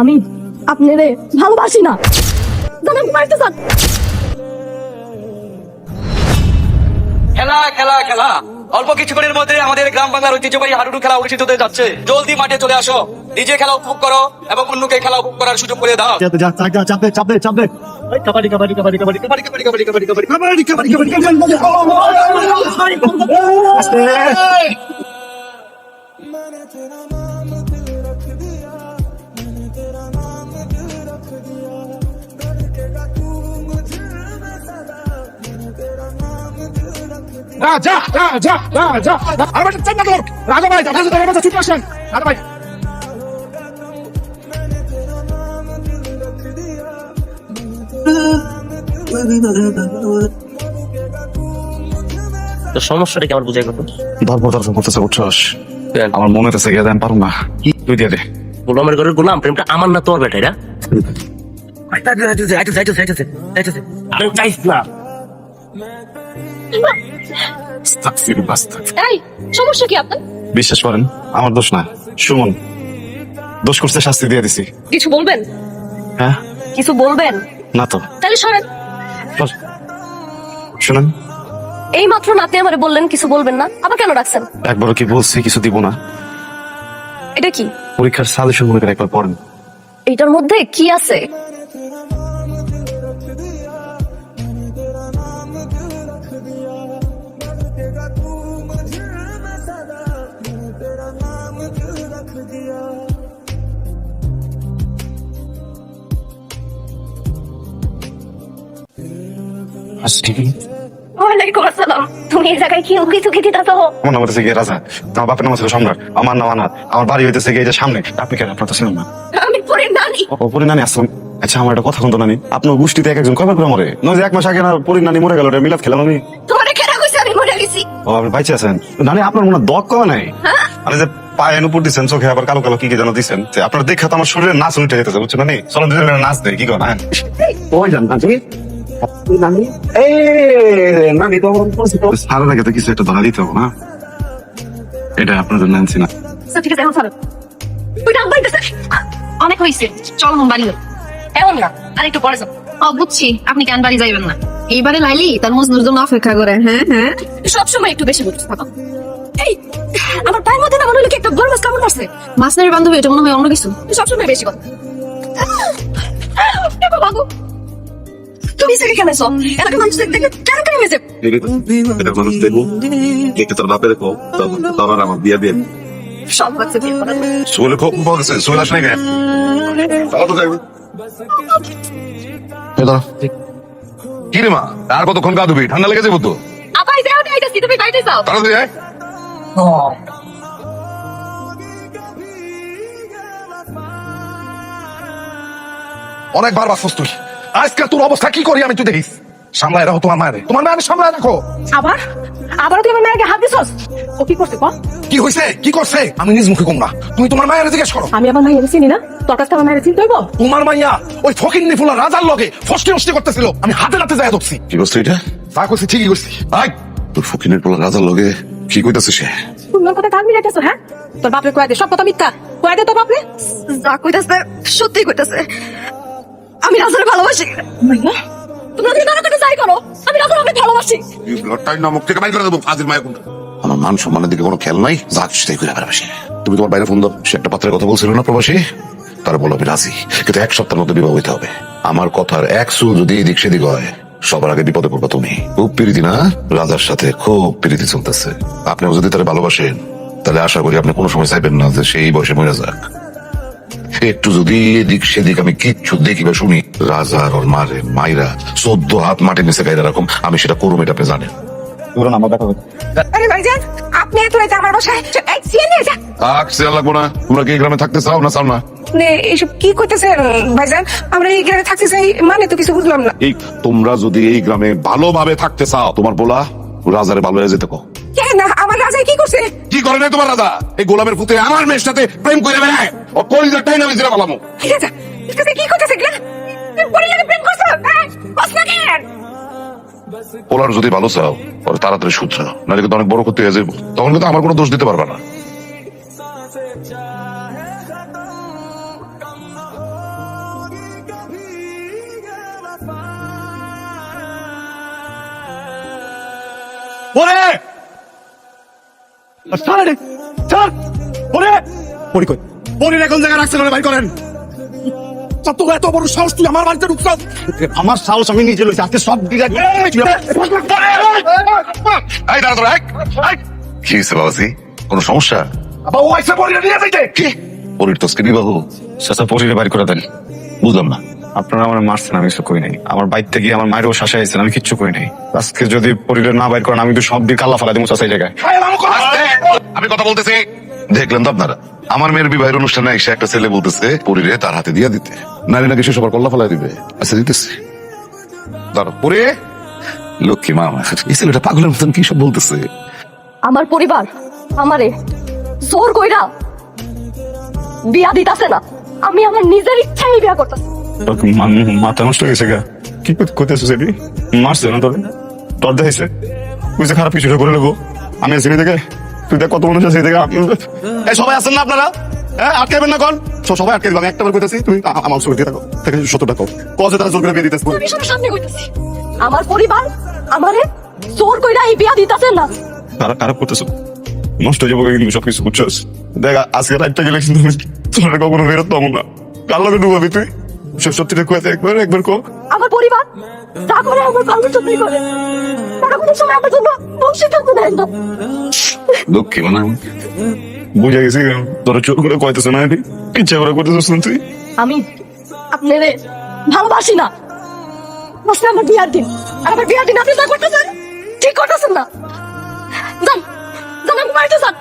আমি আপনারে ভালোবাসি না। জানেন মারতে চান? খেলা খেলা খেলা। অল্প কিছুক্ষণের মধ্যে আমাদের গ্রাম বাংলার ঐতিহ্যবাহী হাডুডু খেলা অনুষ্ঠিত হতে যাচ্ছে। জলদি মাঠে চলে আসো। নিজে খেলা উপভোগ করো এবং অন্যকে খেলা উপভোগ করার সুযোগ করে দাও। চাপ চাপ চাপ দে চাপ দে চাপ। দে এই কাবাডি কাবাডি কাবাডি কাবাডি কাবাডি কাবাডি কাবাডি কাবাডি কাবাডি। কাবাডি কাবাডি কাবাডি কাবাডি। রাজা রাজা রাজা। আর ভাই চান না তোর রাজা ভাই রাজা ভাই রাজা ছুটে আসেন। রাজা ভাই। তো সমস্যাটা কি আমার বুঝাই কত ধর্ম দর্শন করতেছে উচ্ছ্বাস আমার মনে হতেছে গিয়ে দেন পারুম না। তুই দিয়ে দে। গোলামের ঘরের গোলাম প্রেমটা আমার না তোর বেটা এটা আরে চাইস না এই সমস্যা কি আপনার? বিশ্বাস করেন আমার দোষ না। সুমন দোষ করতে শাস্তি দিয়ে দিছি। কিছু বলবেন? হ্যাঁ? কিছু বলবেন? না তো। তাহলে সরেন। বস। শুনেন। এই মাত্র নাতে আমারে বললেন কিছু বলবেন না। আবার কেন রাখছেন একবার কি বলছি কিছু দিব না। এটা কি? পরীক্ষার সাজেশন মনে করে একবার পড়েন। এটার মধ্যে কি আছে? ওয়ালাইকুম আসসালাম তুমি এই জায়গায় কি উকি চুকি দিতেছ? আমার নাম হচ্ছে গিয়ে রাজা। আমার বাপের নাম হচ্ছে সম্রাট। আমার নাম আনার আমার বাড়ি হইতেছে গিয়ে যে সামনে। আপনি কেন আপনার তো ছিলেন না? আমি পরে নানি। অপরি নানি আসলাম আচ্ছা আমার একটা কথা শুনতো নানি। আপনার গোষ্ঠীতে এক একজন কয়বার করে মরে? নয় যে এক মাস আগে না পরি নানি মরে গেল মিলাদ খেলাম আমি। তোমারে খেলা কইছে আমি মরে গেছি। ও আপনি বাইচে আছেন? নানি আপনার মনে দক কমে নাই? যে পায়ে উপর দিচ্ছেন চোখে আবার কালো কালো কি কি যেন দিচ্ছেন আপনার দেখা তো আমার শরীরে নাচ উঠে যেতেছে নানি? চলুন নাচ দেয় কি করেন হ্যাঁ? ওই সারা লাগে তো কিছু একটা ধরা দিতে হবে না এটা আপনাদের নানছি না আচ্ছা, এখন অনেক হইছে চল মন বাড়ি। এমন না আর একটু পরে ও বুঝছি আপনি কেন বাড়ি যাইবেন না এইবারে লাইলি তার মজনুর জন্য অপেক্ষা করে হ্যাঁ হ্যাঁ সবসময় একটু বেশি বুঝতে থাকো এই আমার পায়ের মধ্যে না মনে হলো একটা বড় মাছ কামড় বান্ধবী এটা মনে হয় অন্য কিছু সবসময় বেশি কথা বাবু তুমি সেকে কেন মানুষ দেখতে কেন কেন এটা মানুষ দেখব। দেখতে তোর বাপে দেখো তখন আমার বিয়ে সব লাগছে বিয়ে। সোলে খুব বলছে সোলে আসলে কেন? কি রে মা? আর কতক্ষণ ঠান্ডা লেগে যাব তো আপাই যাও যাইতেছি তুমি বাইরে যাও। তাড়াতাড়ি আয়। অনেকবার বাসস তুই আজকে তোর অবস্থা কি করি আমি তুই দেখিস। সামলায় রাখো তোমার মায়ের। তোমার মায়ের সামলায় রাখো। আবার? আবারও তুই আমার মায়ের হাত দিছস? ও কি করছে কর কি হয়েছে কি করছে? আমি নিজ মুখে কম না। তুমি তোমার মায়ের জিজ্ঞেস করো। আমি আমার মায়ের চিনি না। তোর কাছে আমার মায়ের চিনতে হইব? তোমার মাইয়া ওই ফকির নিফুলা রাজার লগে ফষ্টি নষ্টি করতেছিল। আমি হাতে হাতে যায় ধরছি। কি করছে এটা? তা করছি ঠিকই করছি আয় তোর ফকিনের পোলা রাজার লগে কি কইতাছে সে? তুমি ওর কথা কান মিলাইতেছো হ্যাঁ? তোর বাপরে কয়ে দে সব কথা মিথ্যা। কয়ে দে তোর বাপরে। যা কইতাছে সত্যি কইতাছে। আমি রাজার ভালোবাসি। তোমরা যদি তাড়াতাড়ি যাই করো আমি রাজার অনেক ভালোবাসি। ব্লাডটাই নামক থেকে বাইর করে দেবো ফাজিল মায়ের কোনটা আমার মান সম্মানের দিকে কোনো খেয়াল নাই যা কিছু তাই করে বেড়াবে তুমি তোমার বাইরে ফোন দাও সে একটা পাত্রের কথা বলছিল না প্রবাসী? তার বলো আমি রাজি। কিন্তু এক সপ্তাহের মধ্যে বিবাহ হইতে হবে। আমার কথার এক চুল যদি এদিক সেদিক হয় সবার আগে বিপদে পড়বা তুমি। খুব প্রীতি না? রাজার সাথে খুব প্রীতি চলতেছে। আপনিও যদি তারা ভালোবাসেন তাহলে আশা করি আপনি কোনো সময় চাইবেন না যে সেই বয়সে মরে যাক। একটু যদি এদিক সেদিক আমি কিচ্ছু দেখি বা শুনি রাজা আর ওর মারে মাইরা চোদ্দ হাত মাটি নিচে গাইরা রকম আমি সেটা করুম এটা আপনি জানেন। পুরো আমার দেখা আরে ভাইজান আপনি এত রাতে আমার বাসায় এই সিয়ে যা থাক সে লাগবো না। তোমরা কি গ্রামে থাকতে চাও না চাও না? আপনি এইসব কি করতেছেন ভাইজান? আমরা এই গ্রামে থাকতে চাই মানে তো কিছু বুঝলাম না। এই তোমরা যদি এই গ্রামে ভালোভাবে থাকতে চাও তোমার বলা রাজারে ভালো হয়ে যেতে কো কেন? আমার রাজাই কি করছে? কি করে নাই তোমার রাজা? এই গোলামের পুতে আমার মেয়ের সাথে প্রেম করে বেড়ায়। অকলিজের টাইন আমি জিরা পালামু যদি ভালো চাও ওর তাড়াতাড়ি শুধরা নাহলে কিন্তু অনেক বড় ক্ষতি হয়ে যাবে তখন কিন্তু আমার কোনো দোষ দিতে পারবে না। ওরে! ছাড় ছাড়! পরির এখন জায়গা রাখছেন বাইর করেন তোর এত বড় সাহস তুই আমার বাড়িতে ঢুকছাস আমার সাহস আমি নিজে লইছি আজকে সব এই দাঁড়া তোরা। কি হয়েছে বাবাজি কোনো সমস্যা বাবা ও আইসা নিয়ে যাইতে কি বিবাহ করে দেন বুঝলাম না আপনারা আমার মারছেন আমি কিছু করি নাই আমার বাইর থেকে আমার মায়েরও শাসা আইছেন আমি কিচ্ছু করি নাই আজকে যদি পরিরে না বাইর করেন আমি তো সব দিয়ে কাল্লা ফেলা দিব জায়গায় আমি কথা বলতেছি দেখলেন তো আপনারা? আমার মেয়ের বিবাহের অনুষ্ঠানে এসে একটা ছেলে বলতেছে পরিরে তার হাতে দিয়ে দিতে। নারী নাকি সে সবার কল্লা ফেলা দিবে? আচ্ছা দিতেছি। দাঁড়ো পরে? লক্ষ্মী মা আমার এই ছেলেটা পাগলের মতন কি সব বলতেছে? আমার পরিবার আমারে জোর কইরা বিয়া দিতাছে না। আমি আমার নিজের ইচ্ছাই বিয়া করতেছি। মাথা নষ্ট হয়ে গেছে গা। কি করতেছো সেটি মারছে না দেখাইছে। তুই খারাপ কিছু করে নেব। আমি আছি দেখে তুই দেখ কত মানুষ আছে এই সবাই আছেন না আপনারা? হ্যাঁ আটকাবেন না কোন? সবাই আটকে দিলাম একটা বার কইতাছি তুমি আমার সঙ্গে দিয়ে থাকো থেকে কজে তারা জোর করে বিয়ে দিতেছে? আমি সবার সামনে কইতাছি। আমার পরিবার আমারে জোর কইরা এই বিয়া দিতাছে না। খারাপ খারাপ করতেছো। নষ্ট হয়ে যাব কিন্তু সবকিছু বুঝছস? দেখ আজকে রাতটা গেলে কিন্তু তোরা কখনো বেরোত পাবো না। কার লগে ডুবাবি তুই? সত্যিটা কয়ে একবার একবার কো আমার পরিবার যা করে আমার ভালোর জন্যই করে। তারা কোনো সময় আমার জন্য বংশী থাকতে দেয় না। দুঃখী মানে বুঝে গেছি তোরা চোখ করে কইতেছ না এটি? ইচ্ছা করে করতেছিস না তুই? আমি আপনারে ভালোবাসি না। আজকে আমার বিয়ার দিন। আর আমার বিয়ার দিন আপনি যা করতেছেন ঠিক করতেছেন না। যান যান আমি বাড়িতে যান।